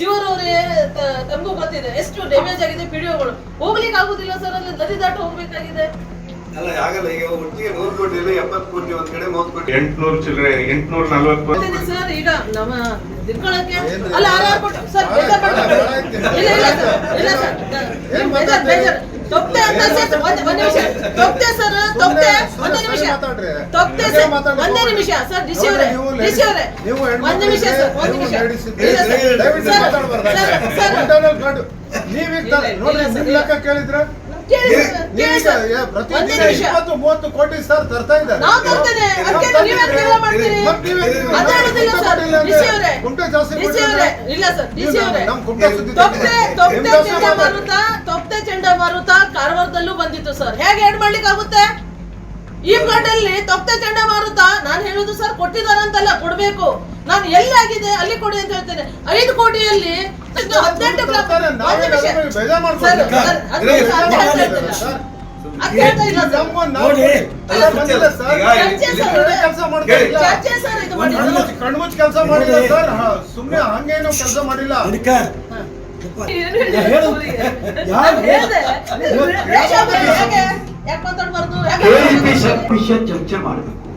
ಶಿವರವ್ರೆ ತಮಗೂ ಗೊತ್ತಿದೆ ಎಷ್ಟು ಡ್ಯಾಮೇಜ್ ಆಗಿದೆ ವಿಡಿಯೋಗಳು ಹೋಗ್ಲಿಕ್ಕೆ ಆಗುದಿಲ್ಲ ಸರ್ ಅಲ್ಲಿ ನದಿ ದಾಟ ಹೋಗ್ಬೇಕಾಗಿದೆ. ಅಲ್ಲ ಆಗಲ್ಲ ಈಗ ಒಟ್ಟಿಗೆ ನೂರು ಕೋಟಿ ಇಲ್ಲ ಎಪ್ಪತ್ತು ಕೋಟಿ ಒಂದ್ ಕಡೆ ಮೂವತ್ತು ಕೋಟಿ. ಎಂಟ್ನೂರು ಚಿಲ್ಲರೆ ಎಂಟ್ನೂರ ನಲ್ವತ್ತು. ಗೊತ್ತಿದೆ ಸರ್ ಈಗ ನಮ್ಮ ತಿಳ್ಕೊಳಕ್ಕೆ ಅಲ್ಲ ಆರ್ ಸರ್ ಬೇಜಾರ್ ಮಾಡ್ಬೇಡಿ. ಇಲ್ಲ ಇಲ್ಲ ಸರ್ ಇಲ್ಲ ಸರ್ ನೀವು ಬೇಜಾರ್ ಬೇಜಾರ್. ತಪ್ಪೆ ಅಂತ ಸರ್ ಒಂದ್ ಒಂದ್ ನಿಮಿಷ. ತಪ್ಪೆ ಸರ್ ತಪ್ಪೆ. ನಿಮಿಷ. ತಪ್ಪೆ ಸರ್ ಒಂದೇ ನಿಮಿಷ. ಸರ್ ಡಿಸಿ ಅವರೇ ಡಿಸಿ ಅವರೇ ಒಂದ್ ನಿಮಿಷ ಸರ್ ಒಂದ್ ನಿಮಿಷ. ನೀವೀಗ ನೋಡ್ರಿ ನಿಮ್. ಲೆಕ್ಕ ಕೇಳಿದ್ರೆ ಮೂವತ್ತು ಕೋಟಿ ಸರ್ ತರ್ತಾ ಇದ್ದಾರೆ. ಕುಂಟೆ ಜಾಸ್ತಿ ಚಂಡಮಾರುತ ಕಾರವಾರದಲ್ಲೂ ಬಂದಿತ್ತು ಸರ್. ಹೇಗೆ ಏನ್ ಮಾಡ್ಲಿಕ್ಕೆ ಆಗುತ್ತೆ ಈ ಗಂಡಲ್ಲಿ ತೊಪ್ತೆ ಚಂಡಮಾರುತ ನಾನು ಹೇಳೋದು ಸರ್ ಕೊಟ್ಟಿದಾರಂತಲ್ಲ ಕೊಡ್ಬೇಕು. ನಾನು ಎಲ್ಲಿ ಆಗಿದೆ ಅಲ್ಲಿ ಕೊಡಿ ಅಂತ ಹೇಳ್ತೇನೆ. ಐದು ಕೋಟಿಯಲ್ಲಿ ಹದಿನೆಂಟು. ಕಣ್ಮುಚ್ಚಿ ಕಣ್ಮುಚ್ಚಿ ಕೆಲಸ ಮಾಡಿಲ್ಲ ಸರ್ ಸುಮ್ಮನೆ ಹಂಗೇನು ಕೆಲಸ ಮಾಡಿಲ್ಲ. ಹೇಗೆ? ವಿಷಯ ಚರ್ಚೆ ಮಾಡಬೇಕು.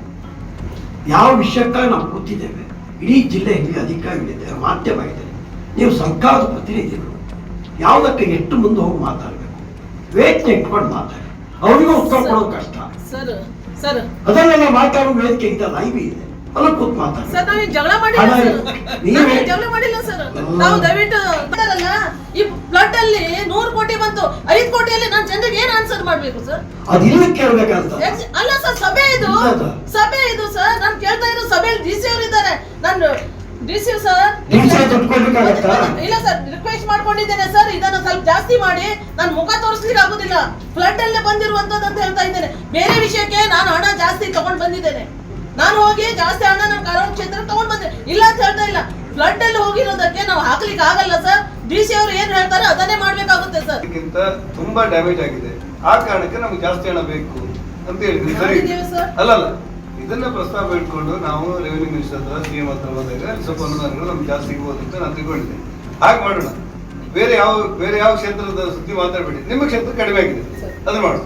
ಯಾವ ವಿಷಯಕ್ಕಾಗಿ ನಾವು ಕೂತಿದ್ದೇವೆ? ಇಡೀ ಜಿಲ್ಲೆ ಇಲ್ಲಿ ಅಧಿಕಾರಿಗಳಿದ್ದಾರೆ ಮಾಧ್ಯಮ ಇದೆ ನೀವು ಸರ್ಕಾರದ ಪ್ರತಿನಿಧಿಗಳು. ಯಾವುದಕ್ಕೆ ಎಷ್ಟು ಮುಂದೆ ಹೋಗಿ ಮಾತಾಡಬೇಕು? ವೇದಿಕೆ ಇಟ್ಕೊಂಡು ಮಾತಾಡಿ. ಅವರಿಗೂ ಉತ್ತರ ಕೊಡೋದು ಕಷ್ಟ. Sir sir. ಅದನ್ನೆಲ್ಲ ಮಾತಾಡೋ ವೇದಿಕೆ ಇದೆ ಲೈವ್ ಇದೆ. ಅಲ್ಲ ಕೂತ್ ಮಾತಾಡಿ. ಸರ್ ಜಗಳ ಮಾಡಿಲ್ಲ ಸರ್. ಜಗಳ ಮಾಡಿಲ್ಲ ಸರ್. ನಾವು ದಯವಿಟ್ಟು ಈ ನೂರು ಕೋಟಿ ಬಂತು. ಐದು ಕೋಟಿಯಲ್ಲಿ ನಾನು ಜನರಿಗೆ ಏನ್ ಆನ್ಸರ್ ಮಾಡ್ಬೇಕು ಸರ್ ಅದು ಇಲ್ಲಿ ಕೇಳ್ಬೇಕಂತ. ಅಲ್ಲ ಸರ್ ಸಭೆ ಇದು. ಸಭೆ ಇದು ಸರ್ ನಾನು ಕೇಳ್ತಾ ಇರೋ ಸಭೆಯಲ್ಲಿ ಡಿ ಸಿ ಅವರು ಇದ್ದಾರೆ. ನಾನು ಡಿ ಸಿ ಸರ್ ಇಲ್ಲ ಸರ್ ರಿಕ್ವೆಸ್ಟ್ ಮಾಡ್ಕೊಂಡಿದ್ದೇನೆ ಸರ್ ಇದನ್ನು ಸ್ವಲ್ಪ ಜಾಸ್ತಿ ಮಾಡಿ. ನಾನು ಮುಖ ತೋರಿಸ್ಲಿಕ್ಕೆ ಆಗುದಿಲ್ಲ. ಫ್ಲಡ್ ಅಲ್ಲೇ ಬಂದಿರುವಂತದ್ದು ಅಂತ ಹೇಳ್ತಾ ಇದ್ದೇನೆ. ಬೇರೆ ವಿಷಯಕ್ಕೆ ನಾನು ಹಣ ಜಾಸ್ತಿ ತಗೊಂಡ್ ಬಂದಿದ್ದೇನೆ. ನಾನು ಹೋಗಿ ಜಾಸ್ತಿ ಹಣ ನಾನು ಕಾರವಾರ ಕ್ಷೇತ್ರ ತಗೊಂಡ್ ಬಂದೆ. ಇಲ್ಲ ಅಂತ ಹೇಳ್ತಾ ಇಲ್ಲ. ಫ್ಲಡ್ ಅಲ್ಲಿ ಹೋಗಿರೋದಕ್ಕೆ ನಾವು ಹಾಕ್ಲಿಕ್ಕೆ ಆಗಲ್ಲ ಸರ್ ಡಿ ಸಿ ಅವರು ಏನ್ ಹೇಳ್ತಾರೆ ಅದನ್ನೇ ಮಾಡ್ಬೇಕಾಗುತ್ತೆ ಸರ್. ಅದಕ್ಕಿಂತ ತುಂಬಾ ಡ್ಯಾಮೇಜ್ ಆಗಿದೆ. ಆ ಕಾರಣಕ್ಕೆ ನಮ್ಗೆ ಜಾಸ್ತಿ ಹಣ ಬೇಕು ಅಂತ ಹೇಳಿದ್ವಿ ಸರಿ. ಮಾಡಿದ್ದೀವಿ ಸರ್. ಅಲ್ಲಲ್ಲ ಇದನ್ನ ಪ್ರಸ್ತಾಪ ಇಟ್ಕೊಂಡು ನಾವು ರೆವಿನ್ಯೂ ಮಿನಿಸ್ಟರ್ ಹತ್ರ ಸಿ ಎಂ ಹತ್ರ ಹೋದಾಗ ಸ್ವಲ್ಪ ಅನುದಾನಗಳು ನಮ್ಗೆ ಜಾಸ್ತಿ ಸಿಗ್ಬೋದು ಅಂತ ನಾನು ತಿಳ್ಕೊಂಡಿದ್ದೆ. ಹಾಗೆ ಮಾಡೋಣ. ಬೇರೆ ಯಾವ ಬೇರೆ ಯಾವ ಕ್ಷೇತ್ರದ ಸುದ್ದಿ ಮಾತಾಡಬೇಡಿ. ನಿಮ್ಮ ಕ್ಷೇತ್ರ ಕಡಿಮೆ ಆಗಿದೆ. ಅದನ್ನ ಮಾಡೋಣ.